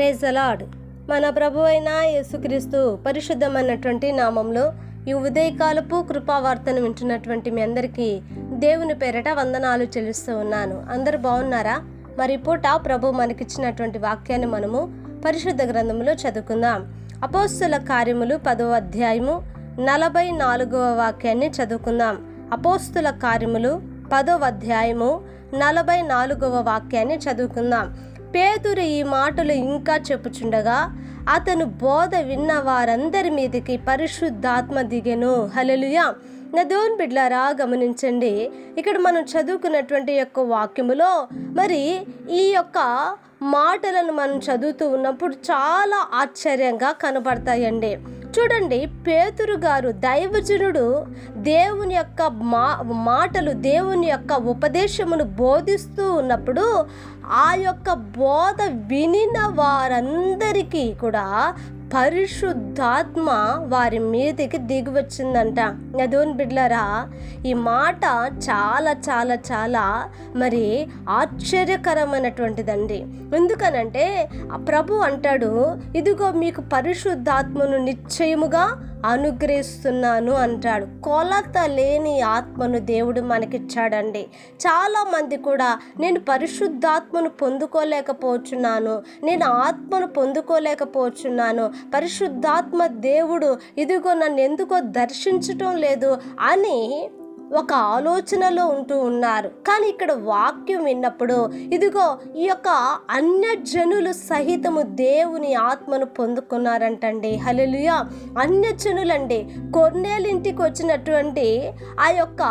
Praise అలాడ్ మన ప్రభు అయిన యేసుక్రీస్తు పరిశుద్ధమైనటువంటి నామంలో ఈ ఉదయకాలపు కృపావార్తను వింటున్నటువంటి మీ అందరికీ దేవుని పేరట వందనాలు చెల్లిస్తూ ఉన్నాను. అందరు బాగున్నారా? మరి పూట ప్రభు మనకిచ్చినటువంటి వాక్యాన్ని మనము పరిశుద్ధ గ్రంథంలో చదువుకుందాం. అపోస్తుల కార్యములు పదో అధ్యాయము నలభై నాలుగవ వాక్యాన్ని చదువుకుందాం. అపోస్తుల కార్యములు పదో అధ్యాయము నలభై నాలుగవ వాక్యాన్ని చదువుకుందాం. పేతురు ఈ మాటలు ఇంకా చెప్పుచుండగా అతను బోధ విన్న వారందరి మీదకి పరిశుద్ధాత్మ దిగెను. హలలుయా నా దేవుని బిడ్లారా గమనించండి. ఇక్కడ మనం చదువుకున్నటువంటి యొక్క వాక్యములో మరి ఈ యొక్క మాటలను మనం చదువుతూ ఉన్నప్పుడు చాలా ఆశ్చర్యంగా కనబడతాయండి. చూడండి పేతురు గారు దైవజనుడు దేవుని యొక్క మా మాటలు దేవుని యొక్క ఉపదేశమును బోధిస్తూ ఉన్నప్పుడు ఆ యొక్క బోధ వినిన వారందరికీ కూడా పరిశుద్ధాత్మ వారి మీదకి దిగి వచ్చిందంట అదోని బిడ్లరా ఈ మాట చాలా చాలా చాలా మరి ఆశ్చర్యకరమైనటువంటిదండి. ఎందుకనంటే ఆ ప్రభు అంటాడు ఇదిగో మీకు పరిశుద్ధాత్మను నిశ్చయముగా అనుగ్రహిస్తున్నాను అంటాడు. కొలత లేని ఆత్మను దేవుడు మనకిచ్చాడండి. చాలామంది కూడా నేను పరిశుద్ధాత్మను పొందుకోలేకపోతున్నాను నేను ఆత్మను పొందుకోలేకపోతున్నాను పరిశుద్ధాత్మ దేవుడు ఇదిగో నన్ను ఎందుకో దర్శించటం లేదు అని ఒక ఆలోచనలో ఉంటూ ఉన్నారు. కానీ ఇక్కడ వాక్యం విన్నప్పుడు ఇదిగో ఈ యొక్క అన్య జనులు సహితము దేవుని ఆత్మను పొందుకున్నారంటండి. హలలుయ అన్య జనులండి కొన్నేళ్ళింటికి వచ్చినటువంటి ఆ యొక్క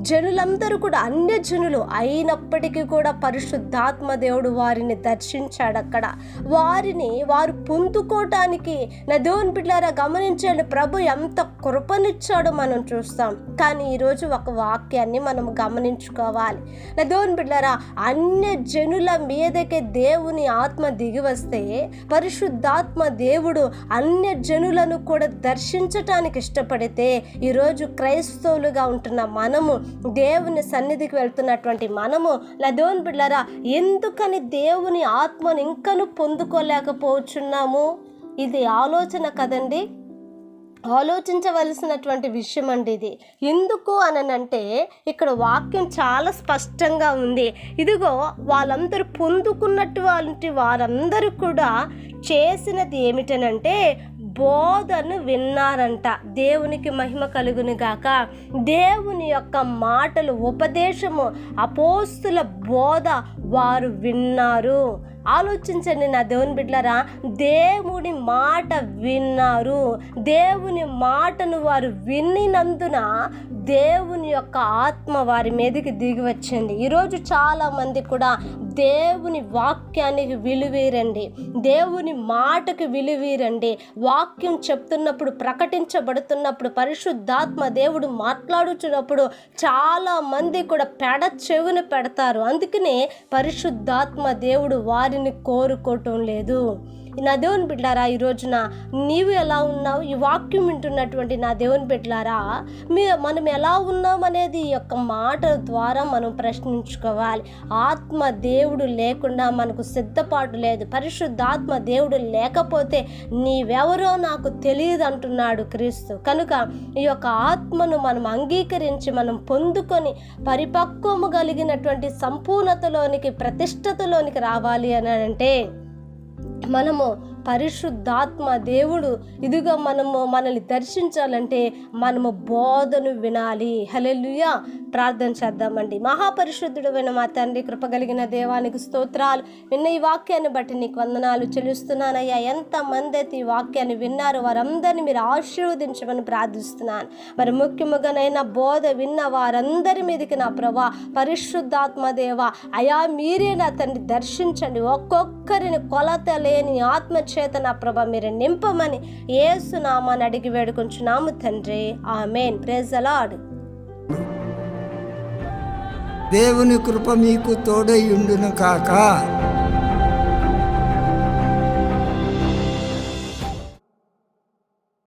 జనులందరూ కూడా అన్య జనులు అయినప్పటికీ కూడా పరిశుద్ధాత్మ దేవుడు వారిని దర్శించాడు అక్కడ వారిని వారు పొందుకోవటానికి నా దేవుని బిడ్డారా గమనించండి ప్రభు ఎంత కృపనిచ్చాడో మనం చూస్తాం. కానీ ఈరోజు ఒక వాక్యాన్ని మనం గమనించుకోవాలి. నా దేవుని బిడ్డారా అన్య జనుల మీదకే దేవుని ఆత్మ దిగి వస్తే పరిశుద్ధాత్మ దేవుడు అన్య జనులను కూడా దర్శించటానికి ఇష్టపడితే ఈరోజు క్రైస్తవులుగా ఉంటున్న మనము దేవుని సన్నిధికి వెళ్తున్నటువంటి మనము నా దేవుని బిడ్డారా ఎందుకని దేవుని ఆత్మను ఇంకను పొందుకోలేకపోతున్నాము ఇది ఆలోచన కదండి? ఆలోచించవలసినటువంటి విషయం అండి ఇది. ఎందుకు అనంటే ఇక్కడ వాక్యం చాలా స్పష్టంగా ఉంది. ఇదిగో వాళ్ళందరూ పొందుకున్నటువంటి వారందరూ కూడా చేసినది ఏమిటనంటే బోధను విన్నారంట. దేవునికి మహిమ కలుగును గాక. దేవుని యొక్క మాటలు ఉపదేశము అపోస్తుల బోధ వారు విన్నారు. ఆలోచించండి నా దేవుని బిడ్డలారా దేవుని మాట విన్నారు. దేవుని మాటను వారు విన్నినందున దేవుని యొక్క ఆత్మ వారి మీదకి దిగి వచ్చింది. ఈరోజు చాలామంది కూడా దేవుని వాక్యానికి విలువీరండి. దేవుని మాటకు విలువీరండి. వాక్యం చెప్తున్నప్పుడు ప్రకటించబడుతున్నప్పుడు పరిశుద్ధాత్మ దేవుడు మాట్లాడుచున్నప్పుడు చాలా మంది కూడా పెడ చెవిని పెడతారు. అందుకనే పరిశుద్ధాత్మ దేవుడు వారిని కోరుకోవటం లేదు. నా దేవుని బిడ్డారా ఈ రోజున నీవు ఎలా ఉన్నావు? ఈ వాక్యం వింటున్నటువంటి నా దేవుని బిడ్డలారా మీ మనం ఎలా ఉన్నాం అనేది ఈ యొక్క మాట ద్వారా మనం ప్రశ్నించుకోవాలి. ఆత్మ దేవుడు లేకుండా మనకు సిద్ధపాటు లేదు. పరిశుద్ధాత్మ దేవుడు లేకపోతే నీవెవరో నాకు తెలియదు అంటున్నాడు క్రీస్తు. కనుక ఈ యొక్క ఆత్మను మనం అంగీకరించి మనం పొందుకొని పరిపక్వము కలిగినటువంటి సంపూర్ణతలోనికి ప్రతిష్టతలోనికి రావాలి అని అంటే మనము పరిశుద్ధాత్మ దేవుడు. ఇదిగా మనము మనల్ని దర్శించాలంటే మనము బోధను వినాలి. హలెలుయా ప్రార్థన చేద్దామండి. మహాపరిశుద్ధుడైన మా తండ్రి కృపగలిగిన దేవానికి స్తోత్రాలు. విన్న ఈ వాక్యాన్ని బట్టి నీకు వందనాలు చెల్లిస్తున్నానయ్యా. ఎంతమంది అయితే ఈ వాక్యాన్ని విన్నారు వారందరినీ మీరు ఆశీర్వదించమని ప్రార్థిస్తున్నాను. మరి ముఖ్యముగానైనా బోధ విన్న వారందరి మీదకి నా ప్రభా పరిశుద్ధాత్మ దేవ అయా మీరే నా తండ్రి దర్శించండి. ఒక్కొక్కరిని కొలత లేని ఆత్మ చేత నా ప్రభ మీరు నింపమని ఏసునామాని అడిగి వేడుకుంటున్నాము తండ్రి. ఆమెన్. ప్రేజ్ అలాడ్ దేవుని కృప మీకు తోడై ఉండును కాక.